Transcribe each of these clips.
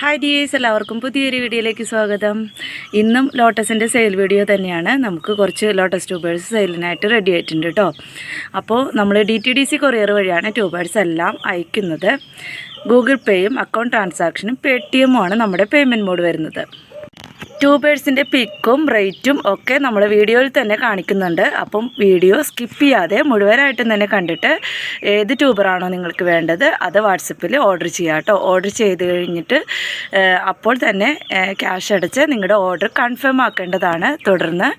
Hi dears എല്ലാവർക്കും പുതിയൊരു വീഡിയോയിലേക്ക് സ്വാഗതം. ഇന്നും ലോട്ടസിന്റെ സെയിൽ വീഡിയോ തന്നെയാണ്. നമുക്ക് കുറച്ച് ലോട്ടസ് ട്യൂബേഴ്സ് സെയിലിനായിട്ട് റെഡി ആയിട്ടുണ്ട് കേട്ടോ അപ്പോൾ നമ്മൾ D T D C courier വഴിയാണ് ട്യൂബേഴ്സ് എല്ലാം അയക്കുന്നത്. ഗൂഗിൾ പേയും അക്കൗണ്ട് ട്രാൻസാക്ഷനും പേ ടി എമ്മുമാണ് നമ്മുടെ പേയ്മെന്റ് മോഡ് വരുന്നത്. ട്യൂബേഴ്സിന്റെ പിക്കും റേറ്റും ഒക്കെ നമ്മൾ വീഡിയോയിൽ തന്നെ കാണിക്കുന്നുണ്ട്. അപ്പം വീഡിയോ സ്കിപ്പ് ചെയ്യാതെ മുഴുവനായിട്ടും തന്നെ കണ്ടിട്ട് ഏത് ട്യൂബറാണോ നിങ്ങൾക്ക് വേണ്ടത് അത് വാട്സപ്പിൽ ഓർഡർ ചെയ്യുക കേട്ടോ. ഓർഡർ ചെയ്ത് കഴിഞ്ഞിട്ട് അപ്പോൾ തന്നെ ക്യാഷ് അടച്ച് നിങ്ങളുടെ ഓർഡർ കൺഫേം ആക്കേണ്ടതാണ്. തുടർന്ന്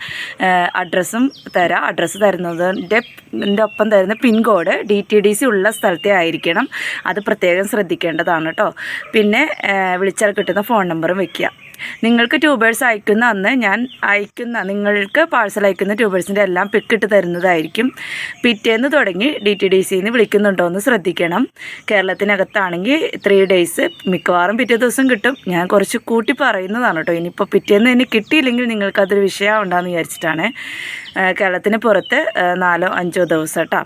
അഡ്രസ്സും തരാം. അഡ്രസ്സ് തരുന്നതിന്റെ ന്റെ ഒപ്പം തരുന്ന pincode D T D C ഉള്ള സ്ഥലത്തെ ആയിരിക്കണം. അത് പ്രത്യേകം ശ്രദ്ധിക്കേണ്ടതാണ് കേട്ടോ. പിന്നെ വിളിച്ചാൽ കിട്ടുന്ന ഫോൺ നമ്പറും വെക്കുക. നിങ്ങൾക്ക് ട്യൂബേഴ്സ് അയക്കുന്ന അന്ന് ഞാൻ അയക്കുന്ന നിങ്ങൾക്ക് പാഴ്സൽ അയക്കുന്ന ട്യൂബേഴ്സിന്റെ എല്ലാം പിക്കിട്ട് തരുന്നതായിരിക്കും. പിറ്റേന്ന് തുടങ്ങി ഡി ടി ഡി സിന്ന് വിളിക്കുന്നുണ്ടോ എന്ന് ശ്രദ്ധിക്കണം. കേരളത്തിനകത്താണെങ്കിൽ ത്രീ ഡേയ്സ് മിക്കവാറും പിറ്റേ ദിവസം കിട്ടും. ഞാൻ കുറച്ച് കൂട്ടി പറയുന്നതാണ് കേട്ടോ. ഇനിയിപ്പോൾ പിറ്റേന്ന് തന്നെ കിട്ടിയില്ലെങ്കിൽ നിങ്ങൾക്കതൊരു വിഷയമുണ്ടാകുന്ന വിചാരിച്ചിട്ടാണ്. ഏഹ് കേരളത്തിന് പുറത്ത് നാലോ അഞ്ചോ ദിവസം കേട്ടോ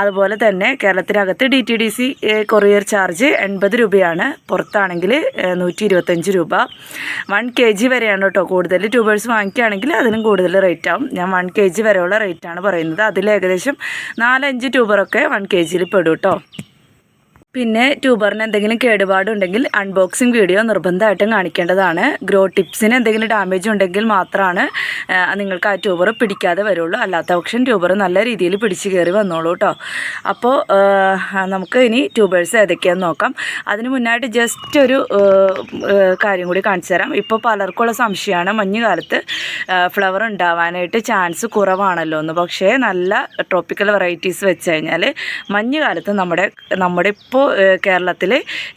അതുപോലെ തന്നെ കേരളത്തിനകത്ത് D T D C courier charge എൺപത് രൂപയാണ്. പുറത്താണെങ്കിൽ നൂറ്റി ഇരുപത്തഞ്ച് രൂപ. വൺ കെ ജി വരെയാണ് കേട്ടോ കൂടുതൽ ട്യൂബേഴ്സ് വാങ്ങിക്കുകയാണെങ്കിൽ അതിനും കൂടുതൽ റേറ്റ് ആവും. ഞാൻ വൺ കെ ജി വരെയുള്ള റേറ്റാണ് പറയുന്നത്. അതിൽ ഏകദേശം നാലഞ്ച് ട്യൂബറൊക്കെ വൺ കെ ജിയിൽ പെടും കേട്ടോ പിന്നെ ട്യൂബറിന് എന്തെങ്കിലും കേടുപാടുണ്ടെങ്കിൽ അൺബോക്സിങ് വീഡിയോ നിർബന്ധമായിട്ടും കാണിക്കേണ്ടതാണ്. ഗ്രോ ടിപ്സിന് എന്തെങ്കിലും ഡാമേജ് ഉണ്ടെങ്കിൽ മാത്രമാണ് നിങ്ങൾക്ക് ആ ട്യൂബർ പിടിക്കാതെ വരുള്ളൂ. അല്ലാത്ത പക്ഷം ട്യൂബർ നല്ല രീതിയിൽ പിടിച്ച് കയറി വന്നോളൂ കേട്ടോ അപ്പോൾ നമുക്ക് ഇനി ട്യൂബേഴ്സ് ഏതൊക്കെയാന്ന് നോക്കാം. അതിന് മുന്നായിട്ട് ജസ്റ്റ് ഒരു കാര്യം കൂടി കാണിച്ചു തരാം. ഇപ്പോൾ പലർക്കുള്ള സംശയമാണ് മഞ്ഞുകാലത്ത് ഫ്ലവർ ഉണ്ടാവാനായിട്ട് ചാൻസ് കുറവാണല്ലോ എന്ന്. പക്ഷേ നല്ല ട്രോപ്പിക്കൽ വെറൈറ്റീസ് വെച്ച് കഴിഞ്ഞാൽ മഞ്ഞുകാലത്ത് നമ്മുടെ നമ്മുടെ ഇപ്പോൾ കേരളത്തിൽ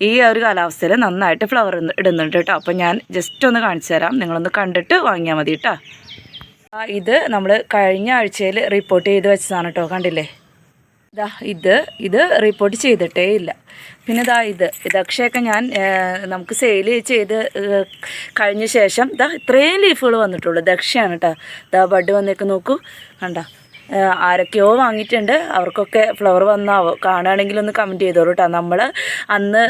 ഈ ഒരു കാലാവസ്ഥയിൽ നന്നായിട്ട് ഫ്ലവർ ഇടുന്നുണ്ട് കേട്ടോ. അപ്പോൾ ഞാൻ ജസ്റ്റ് ഒന്ന് കാണിച്ചു തരാം. നിങ്ങളൊന്ന് കണ്ടിട്ട് വാങ്ങിയാൽ മതി കേട്ടോ. ഇത് നമ്മൾ കഴിഞ്ഞ ആഴ്ചയിൽ റിപ്പോർട്ട് ചെയ്ത് വെച്ചതാണ് കേട്ടോ കണ്ടില്ലേ? ഇതാ ഇത് ഇത് റിപ്പോർട്ട് ചെയ്തിട്ടേ ഇല്ല. പിന്നെ ഇതാ ഇത് ഇത് അക്ഷയൊക്കെ ഞാൻ നമുക്ക് സെയിൽ ചെയ്ത് കഴിഞ്ഞ ശേഷം ഇതാ ഇത്രയും ലീഫുകൾ വന്നിട്ടുള്ളൂ. ദക്ഷയാണ് കേട്ടോ. ഇതാ ബഡ് വന്നേക്ക് നോക്കൂ. കണ്ട ആരൊക്കെയോ വാങ്ങിയിട്ടുണ്ട്. അവർക്കൊക്കെ ഫ്ലവർ വന്നാവോ കാണുകയാണെങ്കിൽ ഒന്ന് കമന്റ് ചെയ്തോളൂ കേട്ടോ നമ്മൾ അന്ന്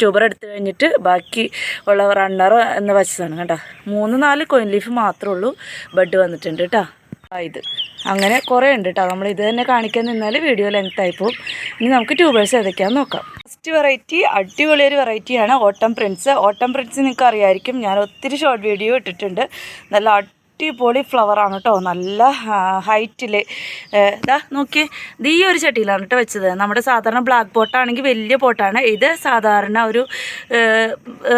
ട്യൂബർ എടുത്തു കഴിഞ്ഞിട്ട് ബാക്കി ഉള്ള റണ്ണർ എന്ന് വെച്ചതാണ് കേട്ടോ. മൂന്ന് നാല് കോയിൻ ലീഫ് മാത്രമേ ഉള്ളൂ ബഡ് വന്നിട്ടുണ്ട് കേട്ടോ ഇത്. അങ്ങനെ കുറേ ഉണ്ട് കേട്ടോ നമ്മൾ ഇത് തന്നെ കാണിക്കാൻ നിന്നാൽ വീഡിയോ ലെങ്ത് ആയി പോകും ഇനി നമുക്ക് ട്യൂബേഴ്സ് ഏതൊക്കെയാണെന്ന് നോക്കാം. ഫസ്റ്റ് വെറൈറ്റി അടിപൊളിയൊരു വെറൈറ്റിയാണ് ഓട്ടം പ്രിൻസ് ഓട്ടം പ്രിൻസ് നിങ്ങൾക്ക് അറിയാമായിരിക്കും ഞാൻ ഒത്തിരി ഷോർട്ട് വീഡിയോ ഇട്ടിട്ടുണ്ട്. നല്ല അടിപൊളി ഫ്ലവറാണ് കേട്ടോ നല്ല ഹൈറ്റിൽ ഇതാ നോക്കി ഇത് ഒരു ചട്ടിയിലാണ് കേട്ടോ വെച്ചത്. നമ്മുടെ സാധാരണ ബ്ലാക്ക് പോട്ടാണെങ്കിൽ വലിയ പോട്ടാണ് ഇത് സാധാരണ ഒരു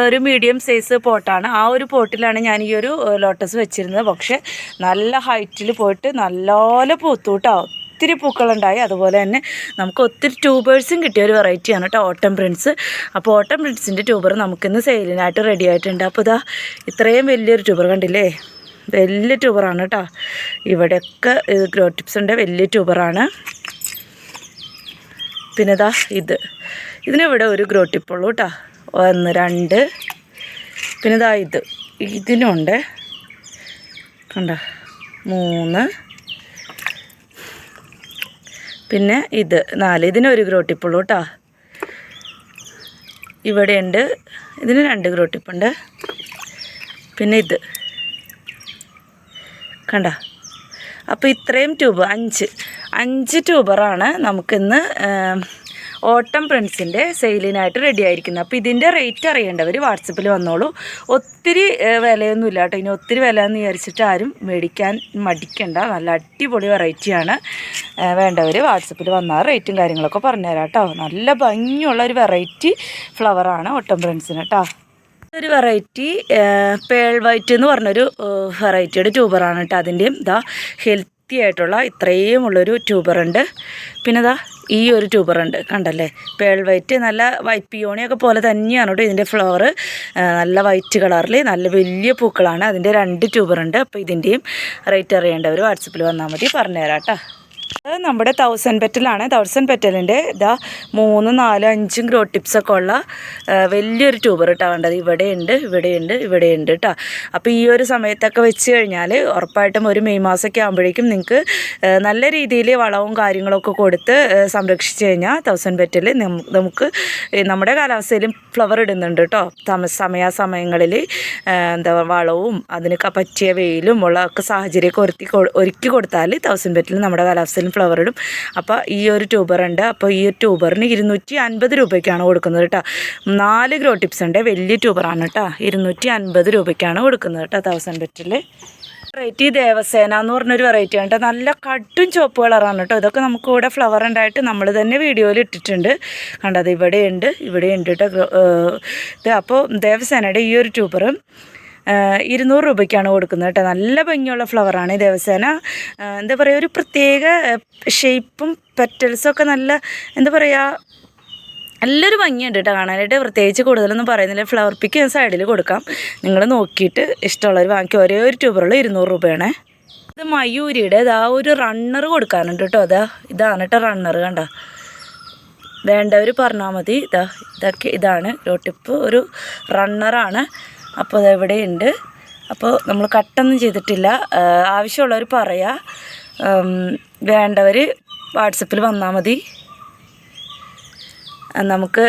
ഒരു മീഡിയം സൈസ് പോട്ടാണ് ആ ഒരു പോട്ടിലാണ് ഞാൻ ഈ ഒരു ലോട്ടസ് വെച്ചിരുന്നത്. പക്ഷേ നല്ല ഹൈറ്റിൽ പോയിട്ട് നല്ലപോലെ പൂത്തു കേട്ടോ ഒത്തിരി പൂക്കളുണ്ടായി. അതുപോലെ തന്നെ നമുക്ക് ഒത്തിരി ട്യൂബേഴ്സും കിട്ടിയ ഒരു വെറൈറ്റിയാണ് കേട്ടോ ഓട്ടം പ്രിൻസ് അപ്പോൾ ഓട്ടം പ്രിൻസിന്റെ ട്യൂബർ നമുക്കിന്ന് സെയിലിനായിട്ട് റെഡി ആയിട്ടുണ്ട്. അപ്പോൾ ഇതാ ഇത്രയും വലിയൊരു ട്യൂബർ കണ്ടില്ലേ? വലിയ ട്യൂബറാണ് കേട്ടോ. ഇവിടെയൊക്കെ ഗ്രോ ടിപ്സ് ഉണ്ട്. വലിയ ട്യൂബറാണ്. പിന്നെ ഇതാ. ഇത് ഇതിനിവിടെ ഒരു ഗ്രോ ടിപ്പുള്ളൂ കേട്ടോ. ഒന്ന് രണ്ട്. പിന്നെ ഇതാ ഇത്. ഇതിനുണ്ട്. കണ്ട? മൂന്ന്. പിന്നെ ഇത്. നാല്. ഇതിനൊരു ഗ്രോ ടിപ്പുള്ളൂ കേട്ടോ. ഇവിടെയുണ്ട്. ഇതിന് രണ്ട് ഗ്രോ ടിപ്പുണ്ട്. പിന്നെ ഇത്. കണ്ട. അപ്പോൾ ഇത്രയും ട്യൂബ് അഞ്ച്. അഞ്ച് ട്യൂബറാണ് നമുക്കിന്ന് ഓട്ടം പ്രിൻസിന്റെ സെയിലിനായിട്ട് റെഡി ആയിരിക്കുന്നത്. അപ്പോൾ ഇതിന്റെ റേറ്റ് അറിയേണ്ടവർ വാട്സപ്പിൽ വന്നോളൂ. ഒത്തിരി വിലയൊന്നും ഇല്ല കേട്ടോ. ഇനി ഒത്തിരി വില എന്ന് വിചാരിച്ചിട്ട് ആരും മേടിക്കാൻ മടിക്കണ്ട. നല്ല അടിപൊളി വെറൈറ്റിയാണ് വേണ്ടവർ വാട്സപ്പിൽ വന്നാൽ റേറ്റും കാര്യങ്ങളൊക്കെ പറഞ്ഞുതരാം കേട്ടോ. നല്ല ഭംഗിയുള്ള ഒരു വെറൈറ്റി ഫ്ലവറാണ് ഓട്ടം പ്രിൻസിന് കേട്ടോ. ഒരു വെറൈറ്റി പേൾ വൈറ്റ് എന്ന് പറഞ്ഞൊരു വെറൈറ്റിയുടെ ട്യൂബറാണ് കേട്ടോ അതിന്റെയും. ഇതാ ഹെൽത്തി ആയിട്ടുള്ള ഇത്രയും ഉള്ളൊരു ട്യൂബറുണ്ട് പിന്നെ ഇതാ ഈ ഒരു ട്യൂബറുണ്ട് കണ്ടല്ലേ? പേൾ വൈറ്റ് നല്ല വൈറ്റ് പിയോണിയൊക്കെ പോലെ തന്നെയാണ് കേട്ടോ ഇതിന്റെ ഫ്ലവർ നല്ല വൈറ്റ് കളറിൽ നല്ല വലിയ പൂക്കളാണ്. അതിന്റെ രണ്ട് ട്യൂബറുണ്ട് അപ്പോൾ ഇതിന്റെയും റേറ്റ് അറിയേണ്ടവർ വാട്സപ്പിൽ വന്നാൽ മതി. പറഞ്ഞുതരാം കേട്ടോ. അത് നമ്മുടെ തൗസൻഡ് പെറ്റലാണ് തൗസൻഡ് പെറ്റലിന്റെ ഇതാ മൂന്ന് നാല് അഞ്ചും ഗ്രോ ടിപ്സ് ഒക്കെ ഉള്ള വലിയൊരു ട്യൂബർ കേട്ടോ വേണ്ടത് ഇവിടെയുണ്ട് ഇവിടെയുണ്ട് ഇവിടെയുണ്ട് കേട്ടോ അപ്പോൾ ഈ ഒരു സമയത്തൊക്കെ വെച്ച് കഴിഞ്ഞാൽ ഉറപ്പായിട്ടും ഒരു മെയ് മാസമൊക്കെ ആകുമ്പോഴേക്കും നിങ്ങൾക്ക് നല്ല രീതിയിൽ വളവും കാര്യങ്ങളൊക്കെ കൊടുത്ത് സംരക്ഷിച്ച് കഴിഞ്ഞാൽ തൗസൻഡ് പെറ്റൽ നമുക്ക് നമ്മുടെ കാലാവസ്ഥയിലും ഫ്ലവർ ഇടുന്നുണ്ട് കേട്ടോ തമ സമയാസമയങ്ങളിൽ എന്താ വളവും അതിനൊക്കെ പറ്റിയ വെയിലും ഉള്ള ഒക്കെ സാഹചര്യമൊക്കെ ഒരുത്തി ഒരുക്കി കൊടുത്താൽ തൗസൻഡ് പെറ്റൽ നമ്മുടെ കാലാവസ്ഥയിലും ഫ്ലവർ ഇടും. അപ്പോൾ ഈ ഒരു ട്യൂബർ ഉണ്ട്. അപ്പോൾ ഈ ട്യൂബറിന് ഇരുന്നൂറ്റി അൻപത് രൂപയ്ക്കാണ് കൊടുക്കുന്നത് കേട്ടോ. നാല് ഗ്രോ ടിപ്സ് ഉണ്ട്. വലിയ ട്യൂബറാണ് കേട്ടോ. ഇരുന്നൂറ്റി അൻപത് രൂപയ്ക്കാണ് കൊടുക്കുന്നത് കേട്ടോ തൗസൻഡ് ബെറ്റിൽ വെറൈറ്റി ദേവസേന എന്ന് പറഞ്ഞൊരു വെറൈറ്റി ആണ് കേട്ടോ. നല്ല കട്ടും ചുവപ്പ് കളറാണ് കേട്ടോ. ഇതൊക്കെ നമുക്ക് ഇവിടെ ഫ്ലവർ ഉണ്ടായിട്ട് നമ്മൾ തന്നെ വീഡിയോയിൽ ഇട്ടിട്ടുണ്ട്. കണ്ടത് ഇവിടെയുണ്ട്. ഇവിടെയുണ്ട് കേട്ടോ ഇത്. അപ്പോൾ ദേവസേനയുടെ ഈ ഒരു ട്യൂബർ ഇരുന്നൂറ് രൂപയ്ക്കാണ് കൊടുക്കുന്നത് കേട്ടോ. നല്ല ഭംഗിയുള്ള ഫ്ലവറാണ് ഈ ദേവസേന. എന്താ പറയുക ഒരു പ്രത്യേക ഷേപ്പും പെറ്റൽസൊക്കെ നല്ല എന്താ പറയുക നല്ലൊരു ഭംഗിയുണ്ട് കേട്ടോ കാണാനായിട്ട്. പ്രത്യേകിച്ച് കൂടുതലൊന്നും പറയുന്നില്ല. ഫ്ലവർ പിക്ക് ഞാൻ സൈഡിൽ കൊടുക്കാം. നിങ്ങൾ നോക്കിയിട്ട് ഇഷ്ടമുള്ളവർ വാങ്ങിക്കുക ഒരേ ഒരു ട്യൂബറുള്ള ഇരുന്നൂറ് രൂപയാണ്. ഇത് മയൂരിയുടെ ഇതാ ഒരു റണ്ണർ കൊടുക്കാനുണ്ട് കേട്ടോ. അതാ ഇതാണ് കേട്ടോ റണ്ണർ കണ്ട? വേണ്ടവർ പറഞ്ഞാൽ മതി. ഇതാ ഇതൊക്കെ ഇതാണ്. ടിപ്പ് ഒരു റണ്ണറാണ് അപ്പോൾ ഇവിടെ ഉണ്ട് അപ്പോൾ നമ്മൾ കട്ടൊന്നും ചെയ്തിട്ടില്ല. ആവശ്യമുള്ളവർ പറയാ. വേണ്ടവർ വാട്സപ്പിൽ വന്നാൽ മതി. നമുക്ക്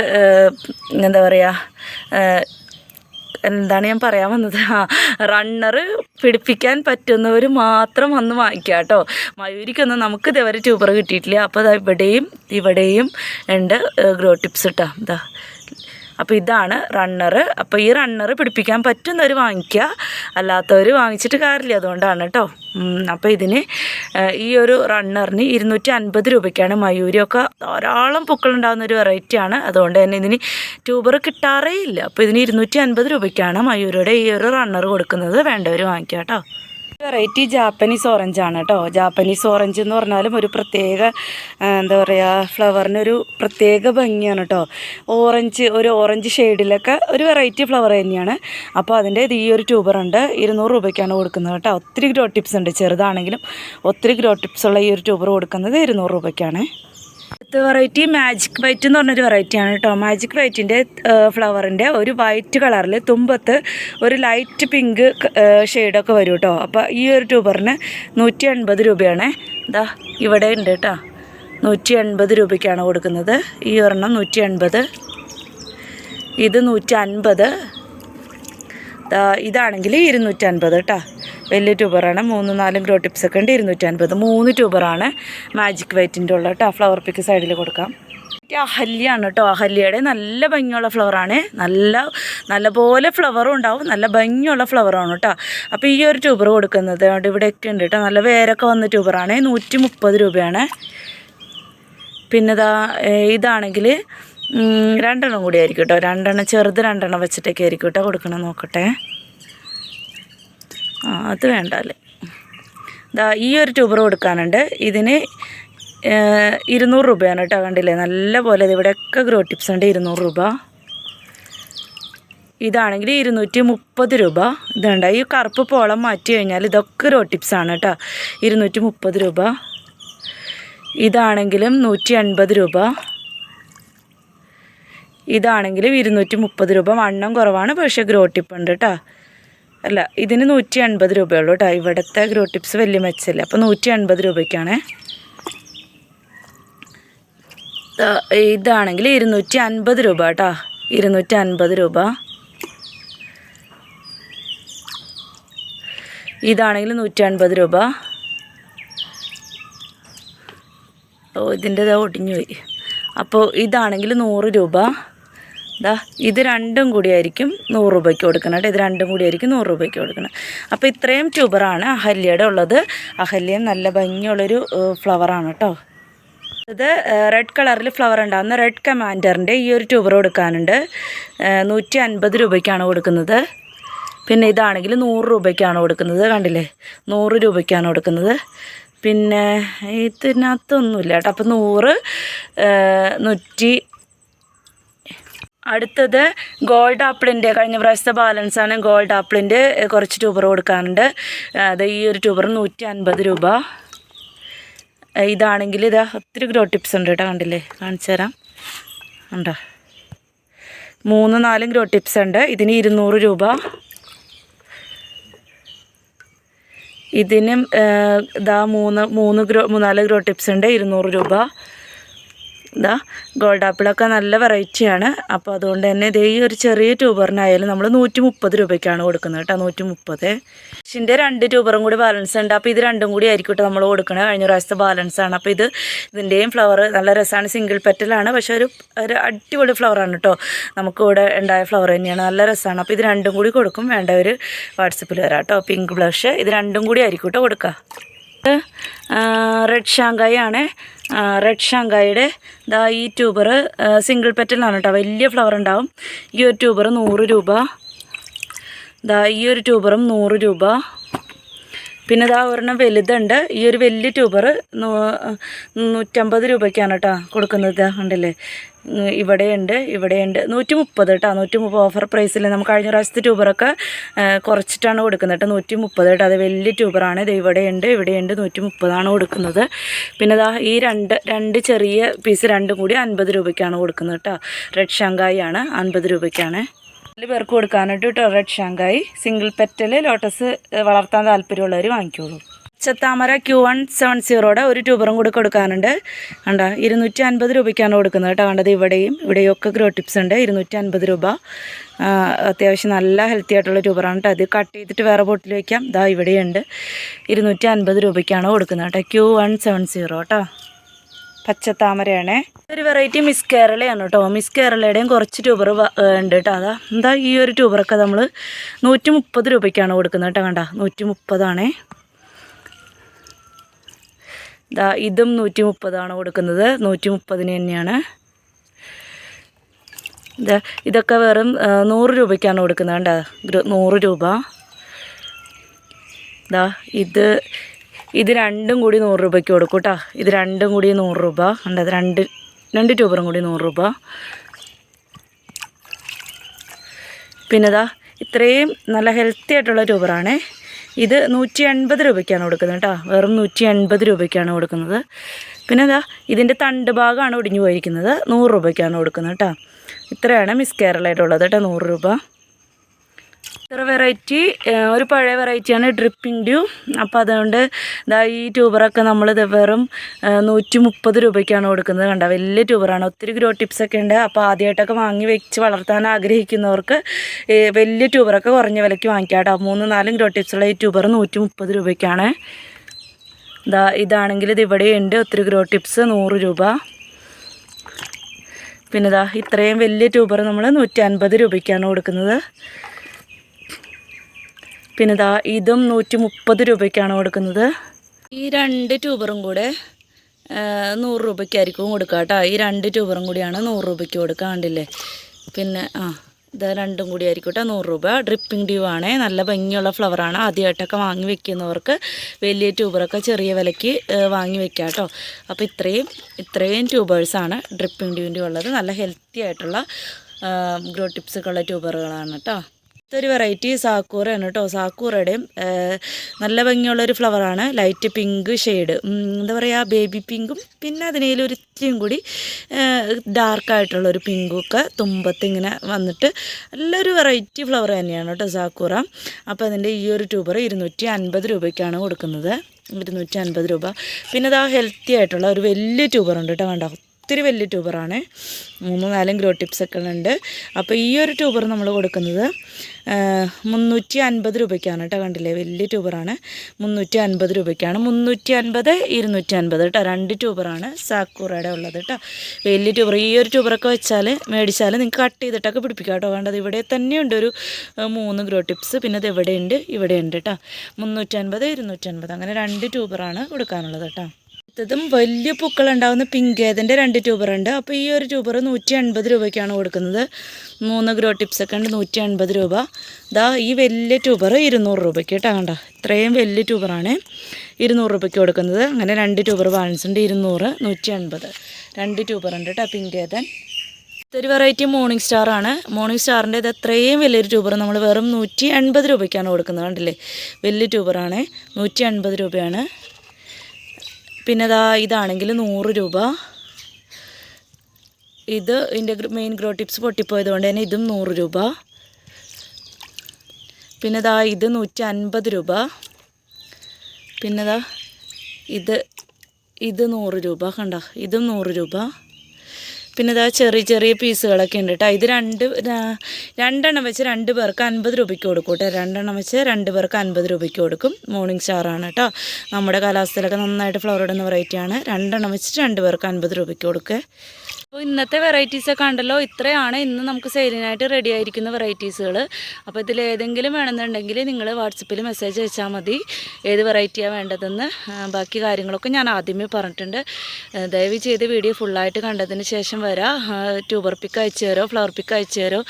എന്താ പറയുക എന്താണ് ഞാൻ പറയാൻ വന്നത്? ആ റണ്ണർ പിടിപ്പിക്കാൻ പറ്റുന്നവർ മാത്രം വന്ന് വാങ്ങിക്കുക കേട്ടോ. മയൂരിക്കൊന്നും നമുക്ക് ഇതേവരെ ട്യൂബർ കിട്ടിയിട്ടില്ല. അപ്പോൾ ഇവിടെയും ഇവിടെയും ഉണ്ട് ഗ്രോ ടിപ്സ് കേട്ടോ ഇതാ അപ്പോൾ ഇതാണ് റണ്ണർ അപ്പോൾ ഈ റണ്ണർ പിടിപ്പിക്കാൻ പറ്റുന്നവർ വാങ്ങിക്കുക അല്ലാത്തവർ വാങ്ങിച്ചിട്ട് കാര്യമില്ല. അതുകൊണ്ടാണ് കേട്ടോ അപ്പോൾ ഇതിന് ഈ ഒരു റണ്ണറിന് ഇരുന്നൂറ്റി അൻപത് രൂപയ്ക്കാണ് മയൂരിയൊക്കെ ധാരാളം പൂക്കളുണ്ടാകുന്ന ഒരു വെറൈറ്റിയാണ് അതുകൊണ്ട് തന്നെ ഇതിന് ട്യൂബർ കിട്ടാറേ ഇല്ല അപ്പോൾ ഇതിന് ഇരുന്നൂറ്റി അൻപത് രൂപയ്ക്കാണ് മയൂരിയുടെ ഈ ഒരു റണ്ണർ കൊടുക്കുന്നത്. വേണ്ടവർ വാങ്ങിക്കുക കേട്ടോ വെറൈറ്റി ജാപ്പനീസ് ഓറഞ്ച് ആണ് കേട്ടോ ജാപ്പനീസ് ഓറഞ്ച് എന്ന് പറഞ്ഞാലും ഒരു പ്രത്യേക എന്താ പറയുക ഫ്ലവറിനൊരു പ്രത്യേക ഭംഗിയാണ് കേട്ടോ ഓറഞ്ച് ഒരു ഓറഞ്ച് ഷെയ്ഡിലൊക്കെ ഒരു വെറൈറ്റി ഫ്ലവർ തന്നെയാണ്. അപ്പോൾ അതിന്റെ ഈ ഒരു ട്യൂബർ ഉണ്ട്. ഇരുന്നൂറ് രൂപയ്ക്കാണ് കൊടുക്കുന്നത് കേട്ടോ ഒത്തിരി ഗ്രോ ടിപ്സ് ഉണ്ട്. ചെറുതാണെങ്കിലും ഒത്തിരി ഗ്രോ ടിപ്സ് ഉള്ള ഈ ഒരു ട്യൂബർ കൊടുക്കുന്നത് ഇരുന്നൂറ് രൂപയ്ക്കാണ്. അടുത്ത വെറൈറ്റി മാജിക് വൈറ്റ് എന്ന് പറഞ്ഞൊരു വെറൈറ്റിയാണ് കേട്ടോ മാജിക് വൈറ്റിന്റെ ഫ്ലവറിന്റെ ഒരു വൈറ്റ് കളറിൽ തുമ്പത്ത് ഒരു ലൈറ്റ് പിങ്ക് ഷെയ്ഡൊക്കെ വരും കേട്ടോ അപ്പോൾ ഈ ഒരു ട്യൂബറിന് നൂറ്റി എൺപത് രൂപയാണ്. ഇതാ ഇവിടെ ഉണ്ട് കേട്ടോ നൂറ്റി എൺപത് രൂപയ്ക്കാണ് കൊടുക്കുന്നത്. ഈ ഒരെണ്ണം നൂറ്റി എൺപത് ഇത് നൂറ്റി അൻപത് ഇതാണെങ്കിൽ ഇരുന്നൂറ്റൻപത് കേട്ടോ വലിയ ട്യൂബറാണ്. മൂന്ന് നാലും ഗ്രോ ടിപ്സ് ഒക്കെ ഉണ്ട്. ഇരുന്നൂറ്റൻപത് മൂന്ന് ട്യൂബറാണ്. മാജിക് വൈറ്റിന്റെ ഉള്ള കേട്ടോ ഫ്ലവർ പിക്ക് സൈഡിൽ കൊടുക്കാം. അഹല്യാണ് കേട്ടോ അഹല്യയുടെ നല്ല ഭംഗിയുള്ള ഫ്ലവറാണ് നല്ല നല്ലപോലെ ഫ്ലവറും ഉണ്ടാവും. നല്ല ഭംഗിയുള്ള ഫ്ലവറാണ് കേട്ടോ അപ്പോൾ ഈ ഒരു ട്യൂബർ കൊടുക്കുന്നത് അതുകൊണ്ട് ഇവിടെയൊക്കെ ഉണ്ട് കേട്ടോ നല്ല വേരൊക്കെ വന്ന ട്യൂബറാണ്. നൂറ്റി മുപ്പത് രൂപയാണ്. പിന്നെ ഇതാ ഇതാണെങ്കിൽ രണ്ടെണ്ണം കൂടി ആയിരിക്കും കേട്ടോ രണ്ടെണ്ണം ചെറുത് രണ്ടെണ്ണം വെച്ചിട്ടൊക്കെ ആയിരിക്കും കേട്ടോ കൊടുക്കണം നോക്കട്ടെ. ആ അത് വേണ്ട അല്ലേ ഇതാ ഈ ഒരു ട്യൂബർ കൊടുക്കാനുണ്ട്. ഇതിന് ഇരുന്നൂറ് രൂപയാണ് കേട്ടോ കണ്ടില്ലേ? നല്ല പോലെ ഇവിടെയൊക്കെ ഗ്രോ ടിപ്സ് ഉണ്ട് ഇരുന്നൂറ് രൂപ. ഇതാണെങ്കിൽ ഇരുന്നൂറ്റി മുപ്പത് രൂപ ഇതുണ്ട് ഈ കറുപ്പ് പോളം മാറ്റി കഴിഞ്ഞാൽ ഇതൊക്കെ ഗ്രോ ടിപ്സ് ആണ് കേട്ടോ. ഇരുന്നൂറ്റി മുപ്പത് രൂപ. ഇതാണെങ്കിലും നൂറ്റി എൺപത് രൂപ. ഇതാണെങ്കിലും ഇരുന്നൂറ്റി മുപ്പത് രൂപ. വണ്ണം കുറവാണ് പക്ഷേ ഗ്രോ ടിപ്പ് ഉണ്ട് കേട്ടോ. അല്ല ഇതിന് നൂറ്റി അൻപത് രൂപയുള്ളൂ കേട്ടോ. ഇവിടുത്തെ ഗ്രോ ടിപ്സ് വലിയ മെച്ചല്ല. അപ്പോൾ നൂറ്റി അൻപത് രൂപയ്ക്കാണേ ഇതാണെങ്കിൽ ഇരുന്നൂറ്റി അൻപത് രൂപ കേട്ടോ. ഇരുന്നൂറ്റി അൻപത് രൂപ. ഇതാണെങ്കിൽ നൂറ്റി അൻപത് രൂപ. ഓ ഇതിന്റെ ഇതാ ഒടിഞ്ഞു പോയി അപ്പോൾ ഇതാണെങ്കിൽ നൂറ് രൂപ. ദാ ഇത് രണ്ടും കൂടി ആയിരിക്കും നൂറ് രൂപയ്ക്ക് കൊടുക്കണം കേട്ടോ. ഇത് രണ്ടും കൂടി ആയിരിക്കും നൂറ് രൂപയ്ക്ക് കൊടുക്കണം അപ്പോൾ ഇത്രയും ട്യൂബറാണ് അഹല്യയുടെ ഉള്ളത്. അഹല്യ നല്ല ഭംഗിയുള്ളൊരു ഫ്ലവറാണ് കേട്ടോ. ഇത് റെഡ് കളറിൽ ഫ്ലവർ ഉണ്ടാകുന്ന റെഡ് കമാൻഡറിന്റെ ഈ ഒരു ട്യൂബർ കൊടുക്കാനുണ്ട്. നൂറ്റി അൻപത് രൂപയ്ക്കാണ് കൊടുക്കുന്നത്. പിന്നെ ഇതാണെങ്കിൽ നൂറ് രൂപയ്ക്കാണ് കൊടുക്കുന്നത്. കണ്ടില്ലേ? നൂറ് രൂപയ്ക്കാണ് കൊടുക്കുന്നത്. പിന്നെ ഇതിനകത്തൊന്നുമില്ല കേട്ടോ. അപ്പോൾ നൂറ് നൂറ്റി അടുത്തത് ഗോൾഡ് ആപ്പിളിന്റെ കഴിഞ്ഞ പ്രാവശ്യത്തെ ബാലൻസാണ് ഗോൾഡ് ആപ്പിളിന്റെ കുറച്ച് ട്യൂബർ കൊടുക്കാറുണ്ട് അത് ഈ ഒരു ട്യൂബർ നൂറ്റി അൻപത് രൂപ ഇതാണെങ്കിൽ ഇതാ ഒത്തിരി ഗ്രോ ടിപ്സ് ഉണ്ട് കേട്ടോ കണ്ടില്ലേ? കാണിച്ചു തരാം. ഉണ്ടോ? മൂന്ന് നാലും ഗ്രോ ടിപ്സ് ഉണ്ട്. ഇതിന് ഇരുന്നൂറ് രൂപ. ഇതിനും ഇതാ മൂന്ന് മൂന്ന് ഗ്രോ മൂന്നാൽ ഗ്രോ ടിപ്സ് ഉണ്ട് ഇരുന്നൂറ് രൂപ. ഇതാ ഗോൾഡ് ആപ്പിളൊക്കെ നല്ല വെറൈറ്റിയാണ് അപ്പോൾ അതുകൊണ്ട് തന്നെ ഇതേ ഈ ഒരു ചെറിയ ട്യൂബറിനായാലും നമ്മൾ നൂറ്റി മുപ്പത് രൂപയ്ക്കാണ് കൊടുക്കുന്നത് കേട്ടോ നൂറ്റി മുപ്പത് ഇതിന്റെ രണ്ട് ട്യൂബറും കൂടി ബാലൻസ് ഉണ്ട്. അപ്പോൾ ഇത് രണ്ടും കൂടി ആയിരിക്കും കേട്ടോ നമ്മൾ കൊടുക്കണത് കഴിഞ്ഞ പ്രാവശ്യത്തെ ബാലൻസ് ആണ്. അപ്പോൾ ഇത് ഇതിന്റെയും ഫ്ലവർ നല്ല രസമാണ് സിംഗിൾ പെറ്റലാണ് പക്ഷേ ഒരു ഒരു അടിപൊളി ഫ്ലവറാണ് കേട്ടോ. നമുക്ക് ഇവിടെ ഉണ്ടായ ഫ്ലവർ തന്നെയാണ്. നല്ല രസമാണ് അപ്പോൾ ഇത് രണ്ടും കൂടി കൊടുക്കും. വേണ്ടവർ വാട്സപ്പിൽ വരാം കേട്ടോ. പിങ്ക് ബ്ലഷ് ഇത് രണ്ടും കൂടി ആയിരിക്കും കേട്ടോ കൊടുക്കുക. റെഡ് ഷാങ്കായ് ആണ്. റെഡ് ഷാങ്കായുടെ ദാ ഈ ട്യൂബർ സിംഗിൾ പെറ്റലാണ് കേട്ടോ വലിയ ഫ്ലവർ ഉണ്ടാവും. ഈ ഒരു ട്യൂബർ നൂറ് രൂപ. ദാ ഈ ഒരു ട്യൂബറും നൂറ് രൂപ. പിന്നെ ഇതാ ഒരെണ്ണം വലുതുണ്ട്. ഈ ഒരു വലിയ ട്യൂബർ നൂറ്റമ്പത് രൂപയ്ക്കാണ് കേട്ടോ കൊടുക്കുന്നത്. ഉണ്ടല്ലേ ഇവിടെയുണ്ട് ഇവിടെയുണ്ട്. നൂറ്റി മുപ്പത് കേട്ടോ നൂറ്റി മുപ്പത് ഓഫർ പ്രൈസിൽ നമുക്ക് കഴിഞ്ഞ പ്രാവശ്യത്തെ ട്യൂബറൊക്കെ കുറച്ചിട്ടാണ് കൊടുക്കുന്നത് കേട്ടോ നൂറ്റി മുപ്പത് കേട്ടോ അത് വലിയ ട്യൂബറാണ്. ഇത് ഇവിടെയുണ്ട് ഇവിടെയുണ്ട് നൂറ്റി മുപ്പതാണ് കൊടുക്കുന്നത്. പിന്നെ ഇതാ ഈ രണ്ട് രണ്ട് ചെറിയ പീസ് രണ്ടും കൂടി അൻപത് രൂപയ്ക്കാണ് കൊടുക്കുന്നത് കേട്ടോ റെഡ് ഷാങ്കായി ആണ് അൻപത് രൂപയ്ക്കാണ്. നാല് പേർക്ക് കൊടുക്കാനായിട്ട് കേട്ടോ red Shanghai single petal lotus വളർത്താൻ താല്പര്യമുള്ളവർ വാങ്ങിക്കോളൂ. പച്ചത്താമര ക്യൂ വൺ സെവൻ സീറോയുടെ ഒരു ട്യൂബറും കൂടി കൊടുക്കാനുണ്ട്. കണ്ട ഇരുന്നൂറ്റി അൻപത് രൂപയ്ക്കാണ് കൊടുക്കുന്നത് കേട്ടോ. കണ്ടത് ഇവിടെയും ഇവിടെയും ഒക്കെ ഗ്രോ ടിപ്സ് ഉണ്ട്. ഇരുന്നൂറ്റി അൻപത് രൂപ അത്യാവശ്യം നല്ല ഹെൽത്തി ആയിട്ടുള്ള ട്യൂബറാണ് കേട്ടോ. അത് കട്ട് ചെയ്തിട്ട് വേറെ ബോട്ടിൽ വയ്ക്കാം ഇതാ ഇവിടെയുണ്ട്. ഇരുന്നൂറ്റി അൻപത് രൂപയ്ക്കാണ് കൊടുക്കുന്നത് കേട്ടോ. ക്യൂ വൺ സെവൻ സീറോ കേട്ടോ. പച്ചത്താമരയാണ്. ഒരു വെറൈറ്റി മിസ് കേരളയാണ് കേട്ടോ മിസ് കേരളയുടെയും കുറച്ച് ട്യൂബർ ഉണ്ട് കേട്ടോ അതാ എന്താ ഈ ഒരു ട്യൂബറൊക്കെ നമ്മൾ നൂറ്റി മുപ്പത് രൂപയ്ക്കാണ് കൊടുക്കുന്നത് കേട്ടോ കണ്ട നൂറ്റി മുപ്പതാണേ ഇതാ ഇതും നൂറ്റി മുപ്പതാണ് കൊടുക്കുന്നത്. നൂറ്റി മുപ്പതിന് തന്നെയാണ്. ഇതാ ഇതൊക്കെ വെറും നൂറ് രൂപയ്ക്കാണ് കൊടുക്കുന്നത് ഗ്ര- നൂറ് രൂപ. ദാ ഇത് ഇത് രണ്ടും കൂടി നൂറ് രൂപയ്ക്ക് കൊടുക്കും കേട്ടോ ഇത് രണ്ടും കൂടി നൂറ് രൂപ. കണ്ടത് രണ്ട് രണ്ട് ട്യൂബറും കൂടി നൂറ് രൂപ. പിന്നെ ഇതാ ഇത്രയും നല്ല ഹെൽത്തി ആയിട്ടുള്ള ട്യൂബറാണ്. ഇത് നൂറ്റി എൺപത് രൂപയ്ക്കാണ് കൊടുക്കുന്നത് കേട്ടോ വെറും നൂറ്റി എൺപത് രൂപയ്ക്കാണ് കൊടുക്കുന്നത്. പിന്നെ ഇതാ ഇതിന്റെ തണ്ട് ഭാഗമാണ് ഒടിഞ്ഞു പോയിരിക്കുന്നത്. നൂറ് രൂപയ്ക്കാണ് കൊടുക്കുന്നത് കേട്ടോ ഇത്രയാണ് മിസ് കേരളയായിട്ടുള്ളത് കേട്ടോ നൂറ് രൂപ. ഇത്ര വെറൈറ്റി ഒരു പഴയ വെറൈറ്റിയാണ് ഡ്രിപ്പിംഗ് ഡ്യൂ അപ്പോൾ അതുകൊണ്ട് ഇതാ ഈ ട്യൂബറൊക്കെ നമ്മൾ വെറും നൂറ്റി മുപ്പത് രൂപയ്ക്കാണ് കൊടുക്കുന്നത് കണ്ട? വലിയ ട്യൂബറാണ് ഒത്തിരി ഗ്രോ ടിപ്സ് ഒക്കെ ഉണ്ട്. അപ്പോൾ ആദ്യമായിട്ടൊക്കെ വാങ്ങി വെച്ച് വളർത്താൻ ആഗ്രഹിക്കുന്നവർക്ക് വലിയ ട്യൂബറൊക്കെ കുറഞ്ഞ വിലയ്ക്ക് വാങ്ങിക്കാം കേട്ടോ. മൂന്ന് നാലും ഗ്രോ ടിപ്സുള്ള ഈ ട്യൂബർ നൂറ്റി മുപ്പത് രൂപയ്ക്കാണ്. ഇതാ ഇതാണെങ്കിൽ ഇത് ഇവിടെയുണ്ട് ഒത്തിരി ഗ്രോ ടിപ്സ് നൂറ് രൂപ. പിന്നെ ഇതാ ഇത്രയും വലിയ ട്യൂബർ നമ്മൾ നൂറ്റി അൻപത് രൂപയ്ക്കാണ് കൊടുക്കുന്നത്. പിന്നെ ഇതാ ഇതും നൂറ്റി മുപ്പത് രൂപയ്ക്കാണ് കൊടുക്കുന്നത്. ഈ രണ്ട് ട്യൂബറും കൂടെ നൂറ് രൂപയ്ക്കായിരിക്കും കൊടുക്കുക കേട്ടോ. ഈ രണ്ട് ട്യൂബറും കൂടിയാണ് നൂറ് രൂപയ്ക്ക് കൊടുക്കുക കണ്ടില്ലേ? പിന്നെ ആ ഇത് രണ്ടും കൂടി ആയിരിക്കും കേട്ടോ നൂറ് രൂപ. ഡ്രിപ്പിംഗ് ഡ്യൂ ആണ്. നല്ല ഭംഗിയുള്ള ഫ്ലവറാണ് ആദ്യമായിട്ടൊക്കെ വാങ്ങി വെക്കുന്നവർക്ക് വലിയ ട്യൂബറൊക്കെ ചെറിയ വിലയ്ക്ക് വാങ്ങി വെക്കാം കേട്ടോ. അപ്പോൾ ഇത്രയും ഇത്രയും ട്യൂബേഴ്സാണ് ഡ്രിപ്പിംഗ് ഡ്യൂവിന്റെ ഉള്ളത്. നല്ല ഹെൽത്തി ആയിട്ടുള്ള ഗ്രോ ടിപ്സൊക്കെ ഉള്ള ട്യൂബറുകളാണ് കേട്ടോ. ഇതൊരു വെറൈറ്റി സാക്കൂറയാണ് കേട്ടോ. സാക്കൂറയുടെയും നല്ല ഭംഗിയുള്ളൊരു ഫ്ലവറാണ് ലൈറ്റ് പിങ്ക് ഷെയ്ഡ് എന്താ പറയുക ബേബി പിങ്കും പിന്നെ അതിനേലും ഒരു ഇത്തിരിയും കൂടി ഡാർക്കായിട്ടുള്ളൊരു പിങ്കും ഒക്കെ തുമ്പത്ത് ഇങ്ങനെ വന്നിട്ട് നല്ലൊരു വെറൈറ്റി ഫ്ലവർ തന്നെയാണ് കേട്ടോ സാക്കൂറ. അപ്പോൾ അതിന്റെ ഈ ഒരു ട്യൂബർ ഇരുന്നൂറ്റി അൻപത് രൂപയ്ക്കാണ് കൊടുക്കുന്നത്. ഇരുന്നൂറ്റി അൻപത് രൂപ. പിന്നെ ഇതാ ഹെൽത്തി ആയിട്ടുള്ള ഒരു വലിയ ട്യൂബർ ഉണ്ട് കേട്ടോ. വേണ്ട ഒത്തിരി വലിയ ട്യൂബറാണ്. മൂന്ന് നാലും ഗ്രോ ടിപ്സ് ഒക്കെ ഉണ്ട്. അപ്പോൾ ഈ ഒരു ട്യൂബർ നമ്മൾ കൊടുക്കുന്നത് മുന്നൂറ്റി അൻപത് രൂപയ്ക്കാണ് കേട്ടോ കണ്ടില്ലേ? വലിയ ട്യൂബറാണ്. മുന്നൂറ്റി അൻപത് രൂപയ്ക്കാണ്. മുന്നൂറ്റി അൻപത് ഇരുന്നൂറ്റി അൻപത് കേട്ടോ രണ്ട് ട്യൂബറാണ് സാക്കൂറയുടെ ഉള്ളത് കേട്ടോ വലിയ ട്യൂബർ. ഈ ഒരു ട്യൂബറൊക്കെ വെച്ചാൽ മേടിച്ചാൽ നിങ്ങൾക്ക് കട്ട് ചെയ്തിട്ടൊക്കെ പിടിപ്പിക്കാം കേട്ടോ വേണ്ടത് ഇവിടെ തന്നെയുണ്ട് ഒരു മൂന്ന് ഗ്രോ ടിപ്സ്. പിന്നെ ഇത് ഇവിടെയുണ്ട് ഇവിടെയുണ്ട് കേട്ടോ മുന്നൂറ്റി അൻപത് ഇരുന്നൂറ്റി അൻപത് അങ്ങനെ രണ്ട് ട്യൂബറാണ് കൊടുക്കാനുള്ളത് കേട്ടോ അടുത്തതും വലിയ പൂക്കൾ ഉണ്ടാകുന്ന പിങ്ക് ഏതിന്റെ രണ്ട് ട്യൂബറുണ്ട്. അപ്പോൾ ഈ ഒരു ട്യൂബർ നൂറ്റി അൻപത് രൂപയ്ക്കാണ് കൊടുക്കുന്നത്. മൂന്ന് ഗ്രോ ടിപ്സ് ഒക്കെ ഉണ്ട് നൂറ്റി അൻപത് രൂപ. ഇതാ ഈ വലിയ ട്യൂബർ ഇരുന്നൂറ് രൂപയ്ക്ക് കേട്ടോ കണ്ട? ഇത്രയും വലിയ ട്യൂബറാണ് ഇരുന്നൂറ് രൂപയ്ക്ക് കൊടുക്കുന്നത്. അങ്ങനെ രണ്ട് ട്യൂബർ ബാലൻസ് ഉണ്ട് ഇരുന്നൂറ് നൂറ്റി അൻപത് രണ്ട് ട്യൂബറുണ്ട് കേട്ടോ പിങ്ക് ഏതൻ ഇതൊരു വെറൈറ്റി മോർണിംഗ് സ്റ്റാർ ആണ് മോർണിംഗ് സ്റ്റാറിന്റെ ഇത് അത്രയും വലിയൊരു ട്യൂബർ നമ്മൾ വെറും നൂറ്റി അൻപത് രൂപയ്ക്കാണ് കൊടുക്കുന്നത് കണ്ടില്ലേ? വലിയ ട്യൂബറാണ് നൂറ്റി അൻപത് രൂപയാണ്. പിന്നെ ദാ ഇതാണെങ്കിൽ നൂറ് രൂപ. ഇത് ഇതിന്റെ മെയിൻ ഗ്രോ ടിപ്സ് പൊട്ടിപ്പോയത് കൊണ്ട് തന്നെ ഇതും നൂറ് രൂപ. പിന്നെ ദാ ഇത് നൂറ്റി അൻപത് രൂപ. പിന്നെ ദാ ഇത് ഇത് നൂറ് രൂപ കണ്ട? ഇതും നൂറ് രൂപ. പിന്നെ ഇതാ ചെറിയ ചെറിയ പീസുകളൊക്കെ ഉണ്ട് കേട്ടോ ഇത് രണ്ട് രണ്ടെണ്ണം വെച്ച് രണ്ട് പേർക്ക് അൻപത് രൂപയ്ക്ക് കൊടുക്കും കേട്ടോ രണ്ടെണ്ണം വെച്ച് രണ്ട് പേർക്ക് അൻപത് രൂപയ്ക്ക് കൊടുക്കും. മോർണിംഗ് സ്റ്റാറാണ് കേട്ടോ നമ്മുടെ കാലാവസ്ഥയിലൊക്കെ നന്നായിട്ട് ഫ്ലവർ ഇടുന്ന വെറൈറ്റിയാണ് രണ്ടെണ്ണം വെച്ചിട്ട് രണ്ട് പേർക്ക് അൻപത് രൂപയ്ക്ക് കൊടുക്കുക അപ്പോൾ ഇന്നത്തെ വെറൈറ്റീസ് ഒക്കെ ഉണ്ടല്ലോ ഇത്രയാണ് ഇന്ന് നമുക്ക് സെയിലിനായിട്ട് റെഡി ആയിരിക്കുന്ന വെറൈറ്റീസുകൾ അപ്പോൾ ഇതിൽ ഏതെങ്കിലും വേണമെന്നുണ്ടെങ്കിൽ നിങ്ങൾ വാട്സപ്പിൽ മെസ്സേജ് അയച്ചാൽ മതി ഏത് വെറൈറ്റിയാണ് വേണ്ടതെന്ന്. ബാക്കി കാര്യങ്ങളൊക്കെ ഞാൻ ആദ്യമേ പറഞ്ഞിട്ടുണ്ട്. ദയവ് ചെയ്ത് വീഡിയോ ഫുള്ളായിട്ട് കണ്ടതിന് ശേഷം വരാം. ട്യൂബർ പിക്ക് അയച്ചു തരോ ഫ്ലവർ പിക്ക് അയച്ചു തരോ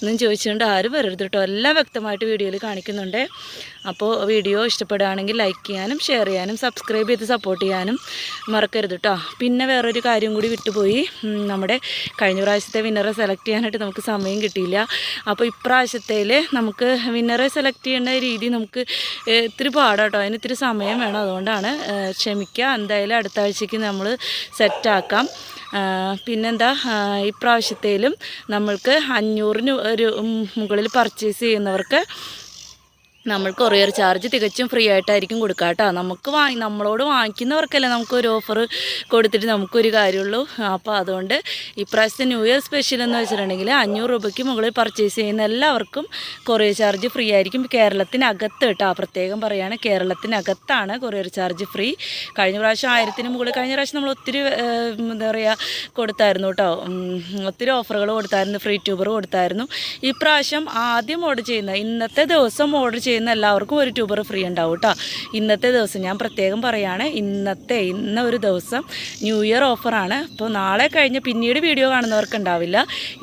എന്നും ചോദിച്ചുകൊണ്ട് ആരും വരരുത് കേട്ടോ. എല്ലാം വ്യക്തമായിട്ട് വീഡിയോയിൽ കാണിക്കുന്നുണ്ട്. അപ്പോൾ വീഡിയോ ഇഷ്ടപ്പെടുകയാണെങ്കിൽ ലൈക്ക് ചെയ്യാനും ഷെയർ ചെയ്യാനും സബ്സ്ക്രൈബ് ചെയ്ത് സപ്പോർട്ട് ചെയ്യാനും മറക്കരുത് കേട്ടോ. പിന്നെ വേറൊരു കാര്യം കൂടി വിട്ടുപോയി. നമ്മുടെ കഴിഞ്ഞ പ്രാവശ്യത്തെ വിന്നറെ സെലക്ട് ചെയ്യാനായിട്ട് നമുക്ക് സമയം കിട്ടിയില്ല. അപ്പോൾ ഇപ്രാവശ്യത്തേൽ നമുക്ക് വിന്നറെ സെലക്ട് ചെയ്യേണ്ട രീതി നമുക്ക് ഇത്തിരി പാടാട്ടോ. അതിന് ഇത്തിരി സമയം വേണം. അതുകൊണ്ടാണ് ക്ഷമിക്കുക എന്തായാലും അടുത്ത ആഴ്ചയ്ക്ക് നമ്മൾ സെറ്റാക്കാം പിന്നെന്താ ഇപ്രാവശ്യത്തേലും നമ്മൾക്ക് അഞ്ഞൂറിന് ഒരു മുകളിൽ പർച്ചേസ് ചെയ്യുന്നവർക്ക് നമ്മൾ കൊറിയർ ചാർജ് തികച്ചും ഫ്രീ ആയിട്ടായിരിക്കും കൊടുക്കുക കേട്ടോ. നമുക്ക് വാങ്ങി നമ്മളോട് വാങ്ങിക്കുന്നവർക്കല്ലേ നമുക്കൊരു ഓഫർ കൊടുത്തിട്ട് നമുക്കൊരു കാര്യമുള്ളൂ. അപ്പോൾ അതുകൊണ്ട് ഇപ്രാവശ്യത്തെ ന്യൂ ഇയർ സ്പെഷ്യൽ എന്ന് വെച്ചിട്ടുണ്ടെങ്കിൽ അഞ്ഞൂറ് രൂപയ്ക്ക് മുകളിൽ പർച്ചേസ് ചെയ്യുന്ന എല്ലാവർക്കും കൊറിയർ ചാർജ് ഫ്രീ ആയിരിക്കും. കേരളത്തിനകത്ത് കേട്ടോ പ്രത്യേകം പറയുകയാണ് കേരളത്തിനകത്താണ് കൊറിയർ ചാർജ് ഫ്രീ കഴിഞ്ഞ പ്രാവശ്യം ആയിരത്തിന് മുകളിൽ കഴിഞ്ഞ പ്രാവശ്യം നമ്മൾ ഒത്തിരി എന്താ പറയുക കൊടുത്തായിരുന്നു കേട്ടോ. ഒത്തിരി ഓഫറുകൾ കൊടുത്തായിരുന്നു ഫ്രീ ട്യൂബർ കൊടുത്തായിരുന്നു. ഇപ്രാവശ്യം ആദ്യം ഓർഡർ ചെയ്യുന്ന ഇന്നത്തെ ദിവസം ഓർഡർ ചെയ്യുന്ന എല്ലാവർക്കും ഒരു ട്യൂബർ ഫ്രീ ഉണ്ടാവും കേട്ടോ ഇന്നത്തെ ദിവസം ഞാൻ പ്രത്യേകം പറയുകയാണ് ഇന്നത്തെ ഇന്ന ഒരു ദിവസം ന്യൂ ഇയർ ഓഫറാണ് അപ്പോൾ നാളെ കഴിഞ്ഞ് പിന്നീട് വീഡിയോ കാണുന്നവർക്ക് ഉണ്ടാവില്ല.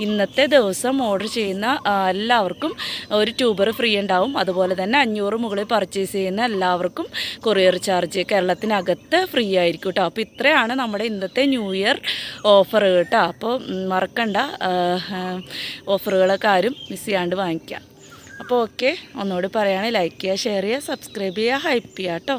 ഇന്നത്തെ ദിവസം ഓർഡർ ചെയ്യുന്ന എല്ലാവർക്കും ഒരു ട്യൂബർ ഫ്രീ ഉണ്ടാവും. അതുപോലെ തന്നെ അഞ്ഞൂറ് മുകളിൽ പർച്ചേസ് ചെയ്യുന്ന എല്ലാവർക്കും കൊറിയർ ചാർജ് കേരളത്തിനകത്ത് ഫ്രീ ആയിരിക്കും കേട്ടോ അപ്പോൾ ഇത്രയാണ് നമ്മുടെ ഇന്നത്തെ ന്യൂ ഇയർ ഓഫർ കേട്ടോ അപ്പോൾ മറക്കണ്ട ഓഫറുകളൊക്കെ ആരും മിസ് ചെയ്യാണ്ട് വാങ്ങിക്കാം. അപ്പോൾ ഓക്കെ. ഒന്നുകൂടി പറയുകയാണെങ്കിൽ ലൈക്ക് ചെയ്യുക ഷെയർ ചെയ്യുക സബ്സ്ക്രൈബ് ചെയ്യുക ഹൈപ്പ് ചെയ്യുക കേട്ടോ.